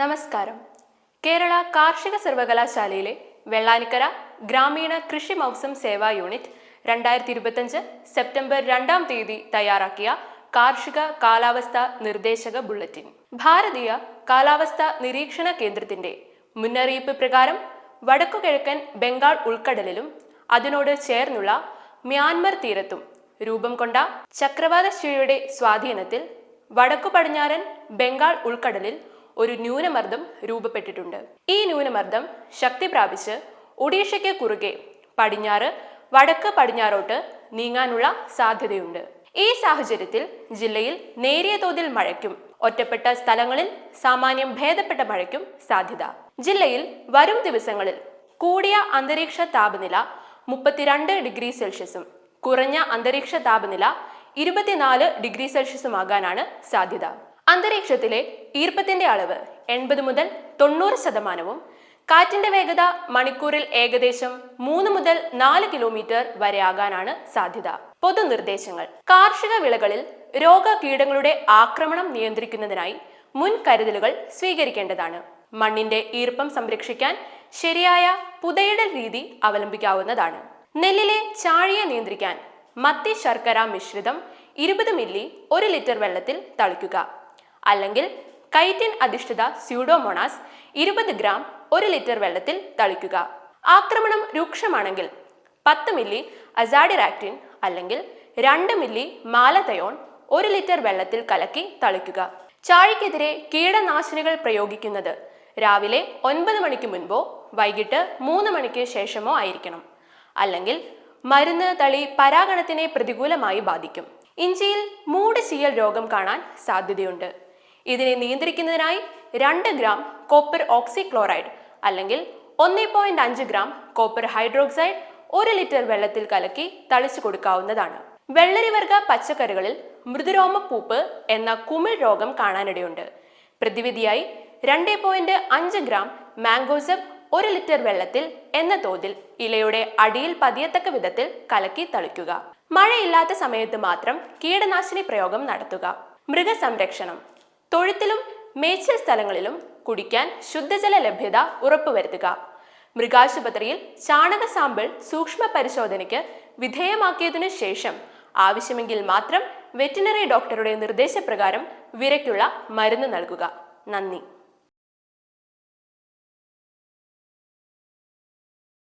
നമസ്കാരം. കേരള കാർഷിക സർവകലാശാലയിലെ വെള്ളാനിക്കര ഗ്രാമീണ കൃഷി മൗസം സേവാ യൂണിറ്റ് രണ്ടായിരത്തി ഇരുപത്തഞ്ച് സെപ്റ്റംബർ രണ്ടാം തീയതി തയ്യാറാക്കിയ കാർഷിക കാലാവസ്ഥ നിർദ്ദേശക ബുള്ളറ്റിൻ. ഭാരതീയ കാലാവസ്ഥ നിരീക്ഷണ കേന്ദ്രത്തിന്റെ മുന്നറിയിപ്പ് പ്രകാരം വടക്കുകിഴക്കൻ ബംഗാൾ ഉൾക്കടലിലും അതിനോട് ചേർന്നുള്ള മ്യാൻമർ തീരത്തും രൂപം കൊണ്ട ചക്രവാത ചുഴിയുടെ സ്വാധീനത്തിൽ വടക്കു പടിഞ്ഞാറൻ ബംഗാൾ ഉൾക്കടലിൽ ഒരു ന്യൂനമർദ്ദം രൂപപ്പെട്ടിട്ടുണ്ട്. ഈ ന്യൂനമർദ്ദം ശക്തി പ്രാപിച്ച് ഒഡീഷയ്ക്ക് കുറുകെ പടിഞ്ഞാറ് വടക്ക് പടിഞ്ഞാറോട്ട് നീങ്ങാനുള്ള സാധ്യതയുണ്ട്. ഈ സാഹചര്യത്തിൽ ജില്ലയിൽ നേരിയ തോതിൽ മഴയ്ക്കും ഒറ്റപ്പെട്ട സ്ഥലങ്ങളിൽ സാമാന്യം ഭേദപ്പെട്ട മഴയ്ക്കും സാധ്യത. ജില്ലയിൽ വരും ദിവസങ്ങളിൽ കൂടിയ അന്തരീക്ഷ താപനില മുപ്പത്തിരണ്ട് ഡിഗ്രി സെൽഷ്യസും കുറഞ്ഞ അന്തരീക്ഷ താപനില ഇരുപത്തിനാല് ഡിഗ്രി സെൽഷ്യസുമാകാനാണ് സാധ്യത. അന്തരീക്ഷത്തിലെ ഈർപ്പത്തിന്റെ അളവ് എൺപത് മുതൽ തൊണ്ണൂറ് ശതമാനവും കാറ്റിന്റെ വേഗത മണിക്കൂറിൽ ഏകദേശം മൂന്ന് മുതൽ നാല് കിലോമീറ്റർ വരെ ആകാനാണ് സാധ്യത. പൊതുനിർദ്ദേശങ്ങൾ. കാർഷിക വിളകളിൽ രോഗ കീടങ്ങളുടെ ആക്രമണം നിയന്ത്രിക്കുന്നതിനായി മുൻകരുതലുകൾ സ്വീകരിക്കേണ്ടതാണ്. മണ്ണിന്റെ ഈർപ്പം സംരക്ഷിക്കാൻ ശരിയായ പുതയിടൽ രീതി അവലംബിക്കാവുന്നതാണ്. നെല്ലിലെ ചാഴിയെ നിയന്ത്രിക്കാൻ മത്തി ശർക്കര മിശ്രിതം ഇരുപത് മില്ലി ഒരു ലിറ്റർ വെള്ളത്തിൽ തളിക്കുക. അല്ലെങ്കിൽ കൈറ്റിൻ അധിഷ്ഠിത സ്യൂഡോമോണാസ് ഇരുപത് ഗ്രാം ഒരു ലിറ്റർ വെള്ളത്തിൽ തളിക്കുക. ആക്രമണം രൂക്ഷമാണെങ്കിൽ പത്ത് മില്ലി അസാഡിറാക്റ്റിൻ അല്ലെങ്കിൽ രണ്ട് മില്ലി മാലതയോൺ ഒരു ലിറ്റർ വെള്ളത്തിൽ കലക്കി തളിക്കുക. ചാഴിക്കെതിരെ കീടനാശിനികൾ പ്രയോഗിക്കുന്നത് രാവിലെ ഒൻപത് മണിക്ക് മുൻപോ വൈകിട്ട് മൂന്ന് മണിക്ക് ശേഷമോ ആയിരിക്കണം. അല്ലെങ്കിൽ മരുന്ന് തളി പരാഗണത്തിനെ പ്രതികൂലമായി ബാധിക്കും. ഇഞ്ചിയിൽ മൂട് ചീയൽ രോഗം കാണാൻ സാധ്യതയുണ്ട്. ഇതിനെ നിയന്ത്രിക്കുന്നതിനായി രണ്ട് ഗ്രാം കോപ്പർ ഓക്സിക്ലോറൈഡ് അല്ലെങ്കിൽ ഒന്നേ പോയിന്റ് അഞ്ച് ഗ്രാം കോപ്പർ ഹൈഡ്രോക്സൈഡ് ഒരു ലിറ്റർ വെള്ളത്തിൽ കലക്കി തളിച്ചു കൊടുക്കാവുന്നതാണ്. വെള്ളരിവർഗ പച്ചക്കറികളിൽ മൃദുരോമ പൂപ്പ് എന്ന കുമിൾ രോഗം കാണാനിടയുണ്ട്. പ്രതിവിധിയായി രണ്ട് പോയിന്റ് അഞ്ച് ഗ്രാം മാംഗോസബ് ഒരു ലിറ്റർ വെള്ളത്തിൽ എന്ന തോതിൽ ഇലയുടെ അടിയിൽ പതിയത്തക്ക വിധത്തിൽ കലക്കി തളിക്കുക. മഴയില്ലാത്ത സമയത്ത് മാത്രം കീടനാശിനി പ്രയോഗം നടത്തുക. മൃഗസംരക്ഷണം തൊഴുത്തിലും മേച്ചിൽ സ്ഥലങ്ങളിലും കുടിക്കാൻ ശുദ്ധജല ലഭ്യത ഉറപ്പുവരുത്തുക. മൃഗാശുപത്രിയിൽ ചാണക സാമ്പിൾ സൂക്ഷ്മ പരിശോധനയ്ക്ക് വിധേയമാക്കിയതിനു ശേഷം ആവശ്യമെങ്കിൽ മാത്രം വെറ്റിനറി ഡോക്ടറുടെ നിർദ്ദേശപ്രകാരം വിരയ്ക്കുള്ള മരുന്ന് നൽകുക. നന്ദി.